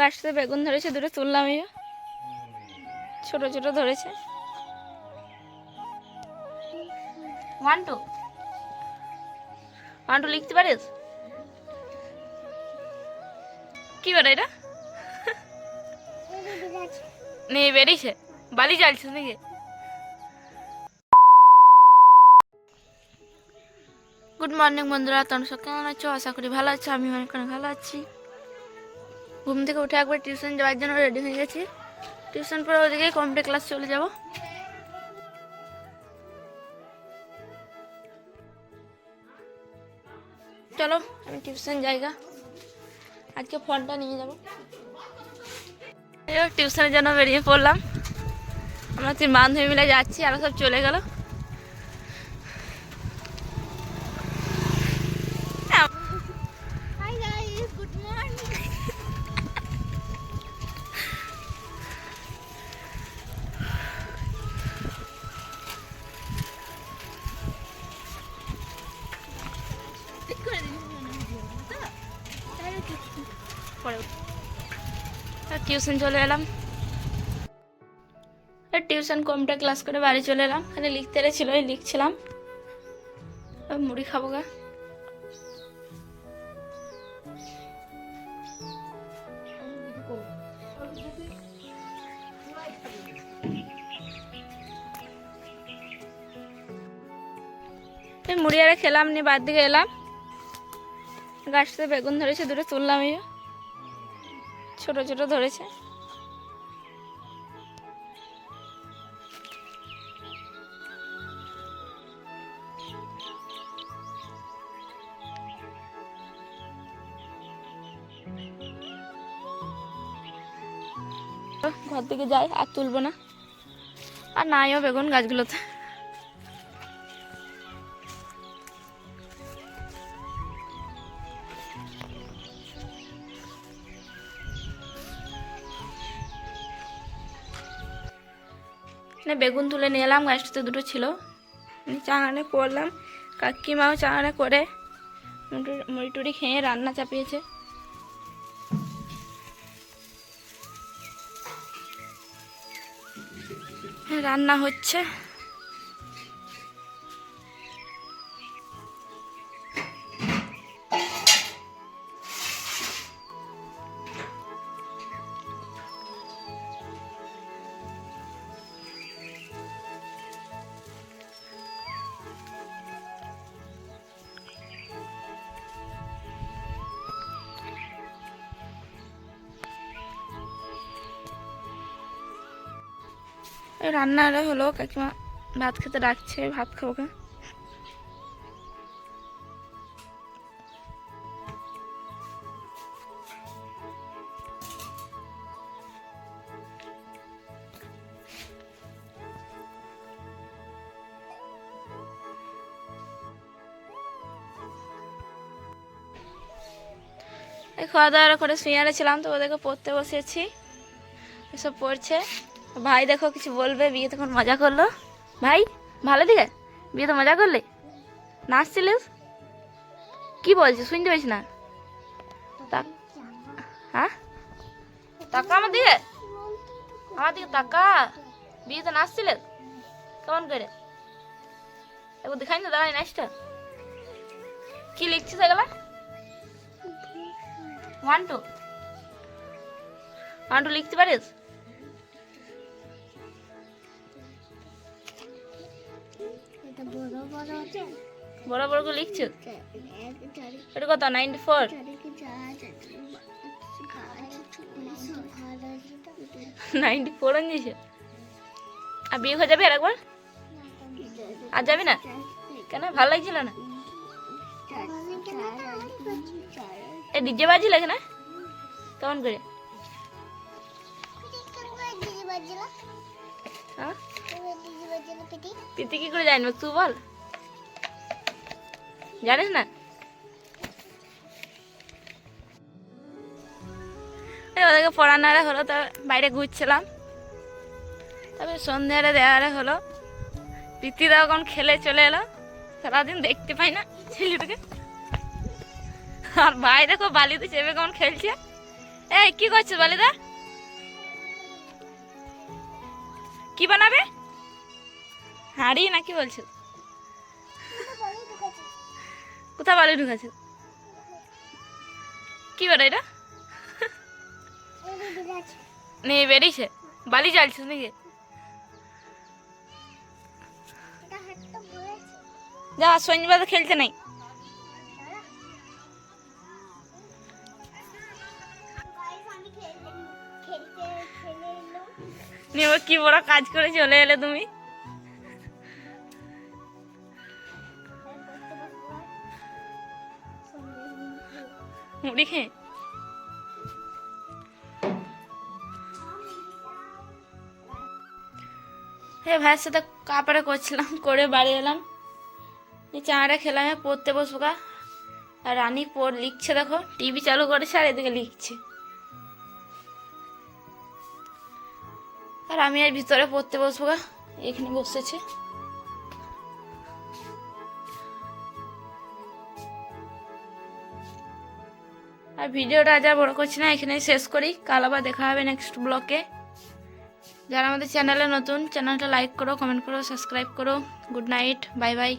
গাছটাতে বেগুন ধরেছে, দুটো তুললাম ছোট ছোট ধরেছে। ওয়ান টু ওয়ান টু লিখতে পারিস? কি বেটা এটা? নেই বেরিয়েছে। বালি চালছে নাকি? গুড মর্নিং বন্ধুরা, তোমরা সব কেমন আছো? আশা করি ভালো আছো আমি অনেক অনেক ভালো আছি। ঘুম থেকে উঠে একবার টিউশন যাওয়ার জন্য রেডি হয়ে গেছি। টিউশন পরে ওদিকে কম্পিউটার ক্লাস চলে যাব। চলো, আমি টিউশন জায়গা আজকে ফোনটা নিয়ে যাব। টিউশনের জন্য বেরিয়ে পড়লাম। আমরা তিন বান্ধবী মিলে যাচ্ছি, আর সব চলে গেল। টিউশন চলে এলাম। টিউশন কমটা ক্লাস করে বাড়ি চলে এলাম। এখানে লিখতে ছিল লিখছিলাম। আর মুড়ি খাব গা। মুড়ি আরে খেলাম নি, বাদ দিকে এলাম। গাছটাতে বেগুন ধরেছে, দূরে তুললাম ছোট ছোট ধরেছে। ঘর থেকে যাই, আর তুলবো না। আর নাইও বেগুন গাছগুলোতে। এখানে বেগুন তুলে নিয়ে এলাম গাছটাতে দুটো ছিল। চাহানে করলাম কাকিমাও চাহানে করে মুড়ি টুড়ি খেয়ে রান্না চাপিয়েছে। হ্যাঁ, রান্না হচ্ছে। এই রান্নাটা হলো কাকিমা ভাত খেতে ডাকছে, ভাত খাব কে খাওয়া দাওয়া করে শুয়ে ছিলাম তো ওদেরকে পড়তে বসেছি এসব পড়ছে। ভাই দেখো কিছু বলবে, বিয়ে তখন মজা করল। ভাই, ভালো দিকে? বিয়ে তো মজা করলে? নাচছিলিস কি বলছিস? শুনতে পাইছি না। তাক- হ্যাঁ? টাকা আমার দিকে? আমার দিকে টাকা বিয়ে তো নাচছিলে কেমন করে? একবার দেখাই না দাঁড়াই নাচটা কি লিখছিস এগুলা? ওয়ান টু ওয়ান টু লিখতে পারিস? বড় বড় করে লিখছো? এটা কত? নাইনটি ফোর নাইনটি ফোর আনিয়েছে আর বিয়ে হয়ে যাবে আর একবার? আর যাবি না? কেন? ভালো লাগছিল না? এই ডিজে বাজিল এখানে কেমন করে? হ্যাঁ? প্রীতি কি করে জানবে তুই বল। জানিস না? ওদেরকে পড়ানোরে হলো, তো বাইরে ঘুরছিলাম। তবে সন্ধ্যারে দেওয়ারে হলো। প্রীতি তখন খেলে চলে এলো। সারাদিন দেখতে পাই না ছেলেটাকে। আর ভাই দেখো বালিতে চেপে কেমন খেলছে। এই, কি করছিস বালিদা? কি বানাবে? হাঁড়ি না কি বলছো? কোথায় বালি ঢুকাছে। কি বেটা এটা? নেই বেরিয়েছে? বালি চালছিস নাকি? যা শনিবার খেলতে নাই। নিয়ে কি বড় কাজ করে চলে এলে তুমি? মুড়ি হ্যাঁ ভাইয়ের সাথে কাপড়ে করছিলাম, করে বাড়ি এলাম। চাটা খেলাম পড়তে বসবো গা। আর রানী পড়, লিখছে দেখো, টিভি চালু করেছে আর এদিকে লিখছে। আর আমি আর ভিতরে পড়তে বসবো গা, এখানে বসেছে। আর ভিডিওটা আজ আর বড় করছি না, এখানেই শেষ করি। কাল আবার দেখা হবে নেক্সট ব্লকে যারা আমাদের চ্যানেলে নতুন চ্যানেলটা লাইক করো কমেন্ট করো সাবস্ক্রাইব করো। Good night bye bye